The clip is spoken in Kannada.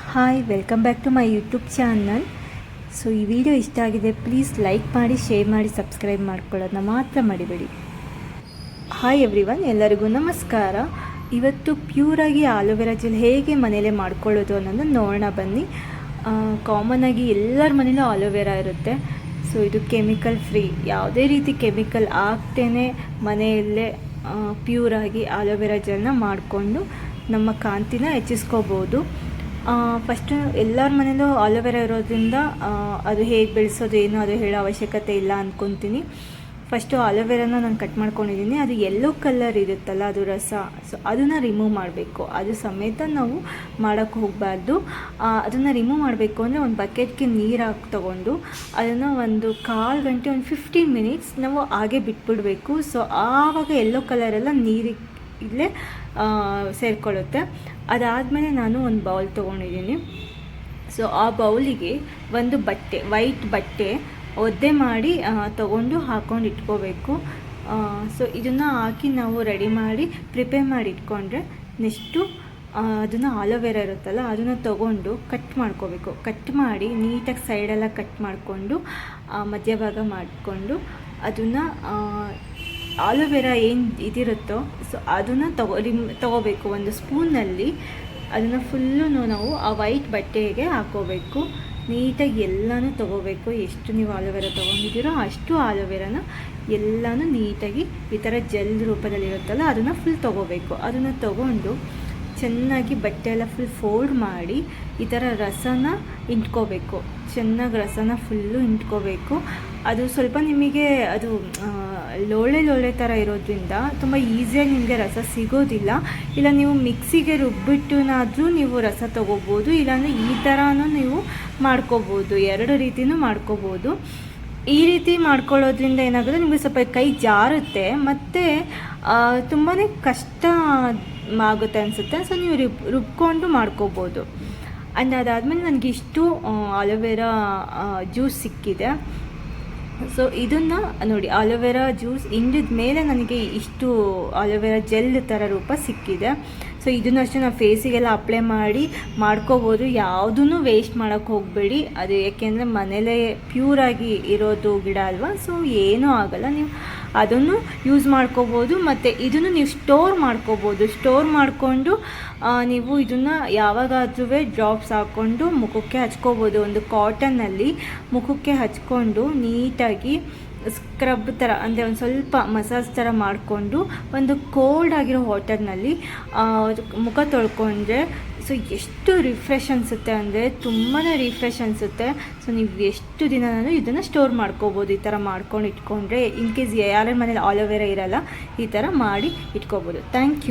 Hi welcome back to my YouTube channel so ಈ ವಿಡಿಯೋ ಇಷ್ಟ ಆಗಿದೆ ಪ್ಲೀಸ್ ಲೈಕ್ ಮಾಡಿ ಶೇರ್ ಮಾಡಿ ಸಬ್ಸ್ಕ್ರೈಬ್ ಮಾಡ್ಕೊಳ್ಳೋದನ್ನ ಮಾತ್ರ ಮಾಡಿಬಿಡಿ ಹಾಯ್ ಎವ್ರಿ ಒನ್ ಎಲ್ಲರಿಗೂ ನಮಸ್ಕಾರ. ಇವತ್ತು ಪ್ಯೂರಾಗಿ ಆಲೋವೆರಾ ಜೆಲ್ ಹೇಗೆ ಮನೇಲೆ ಮಾಡ್ಕೊಳ್ಳೋದು ಅನ್ನೋದನ್ನ ನೋಡೋಣ ಬನ್ನಿ. ಕಾಮನ್ ಆಗಿ ಎಲ್ಲರ ಮನೇಲೂ ಆಲೋವೆರಾ ಇರುತ್ತೆ. ಸೊ ಇದು ಕೆಮಿಕಲ್ ಫ್ರೀ ಯಾವುದೇ ರೀತಿ ಕೆಮಿಕಲ್ ಆಗ್ತೇನೆ, ಮನೆಯಲ್ಲೇ ಪ್ಯೂರಾಗಿ ಆಲೋವೆರಾ ಜೆಲ್ನ ಮಾಡಿಕೊಂಡು ನಮ್ಮ ಕಾಂತಿನ ಹೆಚ್ಚಿಸ್ಕೋಬೋದು. ಫಸ್ಟು ಎಲ್ಲರ ಮನೆಯಲ್ಲೂ ಆಲೋವೆರಾ ಇರೋದ್ರಿಂದ ಅದು ಹೇಗೆ ಬೆಳೆಸೋದು ಏನು ಅದು ಹೇಳೋ ಅವಶ್ಯಕತೆ ಇಲ್ಲ ಅಂದ್ಕೊತೀನಿ ಫಸ್ಟು ಆಲೋವೆರಾನ ನಾನು ಕಟ್ ಮಾಡ್ಕೊಂಡಿದ್ದೀನಿ ಅದು ಎಲ್ಲೋ ಕಲರ್ ಇರುತ್ತಲ್ಲ, ಅದು ರಸ. ಸೊ ಅದನ್ನು ರಿಮೂವ್ ಮಾಡಬೇಕು. ಅದು ಸಮೇತ ನಾವು ಮಾಡೋಕ್ಕೆ ಹೋಗಬಾರ್ದು. ಅದನ್ನು ರಿಮೂವ್ ಮಾಡಬೇಕು ಅಂದರೆ ಒಂದು ಬಕೆಟ್ಗೆ ನೀರು ಹಾಕಿ ತೊಗೊಂಡು, ಅದನ್ನು ಒಂದು ಕಾಲು ಗಂಟೆ, ಒಂದು ಫಿಫ್ಟೀನ್ ಮಿನಿಟ್ಸ್ ನಾವು ಹಾಗೆ ಬಿಟ್ಬಿಡಬೇಕು. ಸೊ ಆವಾಗ ಎಲ್ಲೋ ಕಲರೆಲ್ಲ ನೀರಿಗೆ ಇಲ್ಲೇ ಸೇರಿಕೊಳ್ಳುತ್ತೆ. ಅದಾದಮೇಲೆ ನಾನು ಒಂದು ಬೌಲ್ ತೊಗೊಂಡಿದ್ದೀನಿ. ಸೊ ಆ ಬೌಲಿಗೆ ಒಂದು ಬಟ್ಟೆ, ವೈಟ್ ಬಟ್ಟೆ ಒದ್ದೆ ಮಾಡಿ ತಗೊಂಡು ಹಾಕೊಂಡು ಇಟ್ಕೋಬೇಕು. ಸೊ ಇದನ್ನು ಹಾಕಿ ನಾವು ರೆಡಿ ಮಾಡಿ, ಪ್ರಿಪೇರ್ ಮಾಡಿ ಇಟ್ಕೊಂಡ್ರೆ ನೆಕ್ಸ್ಟು ಅದನ್ನು ಆಲೋವೆರಾ ಇರುತ್ತಲ್ಲ, ಅದನ್ನು ತೊಗೊಂಡು ಕಟ್ ಮಾಡ್ಕೋಬೇಕು. ಕಟ್ ಮಾಡಿ ನೀಟಾಗಿ ಸೈಡೆಲ್ಲ ಕಟ್ ಮಾಡಿಕೊಂಡು ಮಧ್ಯಭಾಗ ಮಾಡಿಕೊಂಡು ಅದನ್ನು ಆಲೋವೆರಾ ಏನು ಇದಿರುತ್ತೋ ಸೊ ಅದನ್ನು ತಗೋ, ರಿಮ್, ತಗೋಬೇಕು. ಒಂದು ಸ್ಪೂನಲ್ಲಿ ಅದನ್ನು ಫುಲ್ಲು ನಾವು ಆ ವೈಟ್ ಬಟ್ಟೆಗೆ ಹಾಕೋಬೇಕು. ನೀಟಾಗಿ ಎಲ್ಲನೂ ತೊಗೋಬೇಕು. ಎಷ್ಟು ನೀವು ಆಲೋವೆರಾ ತೊಗೊಂಡಿದ್ದೀರೋ ಅಷ್ಟು ಆಲೋವೆರಾನ ಎಲ್ಲನೂ ನೀಟಾಗಿ ಈ ಥರ ಜೆಲ್ ರೂಪದಲ್ಲಿರುತ್ತಲ್ಲ ಅದನ್ನು ಫುಲ್ ತೊಗೋಬೇಕು. ಅದನ್ನು ತೊಗೊಂಡು ಚೆನ್ನಾಗಿ ಬಟ್ಟೆ ಎಲ್ಲ ಫುಲ್ ಫೋಲ್ಡ್ ಮಾಡಿ ಈ ಥರ ರಸನ ಇಂಟ್ಕೋಬೇಕು. ಚೆನ್ನಾಗಿ ರಸನ ಫುಲ್ಲು ಇಂಟ್ಕೋಬೇಕು. ಅದು ಸ್ವಲ್ಪ ನಿಮಗೆ ಅದು ಲೋಳೆ ಲೋಳೆ ಥರ ಇರೋದ್ರಿಂದ ತುಂಬ ಈಸಿಯಾಗಿ ನಿಮಗೆ ರಸ ಸಿಗೋದಿಲ್ಲ. ಇಲ್ಲ ನೀವು ಮಿಕ್ಸಿಗೆ ರುಬ್ಬಿಟ್ಟುನಾದರೂ ನೀವು ರಸ ತೊಗೋಬೋದು, ಇಲ್ಲಾಂದರೆ ಈ ಥರನೂ ನೀವು ಮಾಡ್ಕೋಬೋದು, ಎರಡು ರೀತಿಯೂ ಮಾಡ್ಕೋಬೋದು. ಈ ರೀತಿ ಮಾಡ್ಕೊಳ್ಳೋದ್ರಿಂದ ಏನಾಗುತ್ತೆ, ನಿಮಗೆ ಸ್ವಲ್ಪ ಕೈ ಜಾರುತ್ತೆ, ಮತ್ತು ತುಂಬಾ ಕಷ್ಟ ಆಗುತ್ತೆ ಅನಿಸುತ್ತೆ, ಸೊ ನೀವು ರುಬ್, ರುಬ್ಕೊಂಡು ಮಾಡ್ಕೋಬೋದು. ಆ್ಯಂಡ್ ಅದಾದಮೇಲೆ ನನಗೆ ಆಲೋವೆರಾ ಜ್ಯೂಸ್ ಸಿಕ್ಕಿದೆ. ಸೊ ಇದನ್ನು ನೋಡಿ ಆಲೋವೆರಾ ಜ್ಯೂಸ್ ಹಿಂಡಿದ ಮೇಲೆ ನನಗೆ ಇಷ್ಟು ಆಲೋವೆರಾ ಜೆಲ್ ಥರ ರೂಪ ಸಿಕ್ಕಿದೆ. ಸೊ ಇದನ್ನು ಅಷ್ಟೇ ನಾವು ಫೇಸಿಗೆಲ್ಲ ಅಪ್ಲೈ ಮಾಡಿ ಮಾಡ್ಕೋಬೋದು. ಯಾವುದನ್ನು ವೇಸ್ಟ್ ಮಾಡೋಕ್ಕೆ ಹೋಗಬೇಡಿ. ಅದು ಯಾಕೆಂದರೆ ಮನೇಲೇ ಪ್ಯೂರಾಗಿ ಇರೋದು ಗಿಡ ಅಲ್ವಾ? ಸೊ ಏನೂ ಆಗಲ್ಲ. ನೀವು ಅದನ್ನು ಯೂಸ್ ಮಾಡ್ಕೋಬೋದು. ಮತ್ತು ಇದನ್ನು ನೀವು ಸ್ಟೋರ್ ಮಾಡ್ಕೋಬೋದು. ಸ್ಟೋರ್ ಮಾಡಿಕೊಂಡು ನೀವು ಇದನ್ನು ಯಾವಾಗಾದ್ರೂ ಡ್ರಾಪ್ಸ್ ಹಾಕ್ಕೊಂಡು ಮುಖಕ್ಕೆ ಹಚ್ಕೋಬೋದು. ಒಂದು ಕಾಟನ್ನಲ್ಲಿ ಮುಖಕ್ಕೆ ಹಚ್ಕೊಂಡು ನೀಟಾಗಿ ಸ್ಕ್ರಬ್ ಥರ ಅಂದರೆ ಒಂದು ಸ್ವಲ್ಪ ಮಸಾಜ್ ಥರ ಮಾಡಿಕೊಂಡು ಒಂದು ಕೋಲ್ಡ್ ಆಗಿರೋ ವಾಟರ್ನಲ್ಲಿ ಮುಖ ತೊಳ್ಕೊಂಡ್ರೆ ಸೊ ಎಷ್ಟು ರಿಫ್ರೆಶ್ ಅನಿಸುತ್ತೆ ಅಂದರೆ ತುಂಬಾ ರಿಫ್ರೆಶ್ ಅನಿಸುತ್ತೆ. ಸೊ ನೀವು ಎಷ್ಟು ದಿನನೂ ಇದನ್ನು ಸ್ಟೋರ್ ಮಾಡ್ಕೋಬೋದು, ಈ ಥರ ಮಾಡ್ಕೊಂಡು ಇಟ್ಕೊಂಡ್ರೆ ಇನ್ ಕೇಸ್ ಯಾರ ಮನೇಲಿ ಆಲೋವೆರಾ ಇರಲ್ಲ, ಈ ಥರ ಮಾಡಿ ಇಟ್ಕೋಬೋದು. Thank you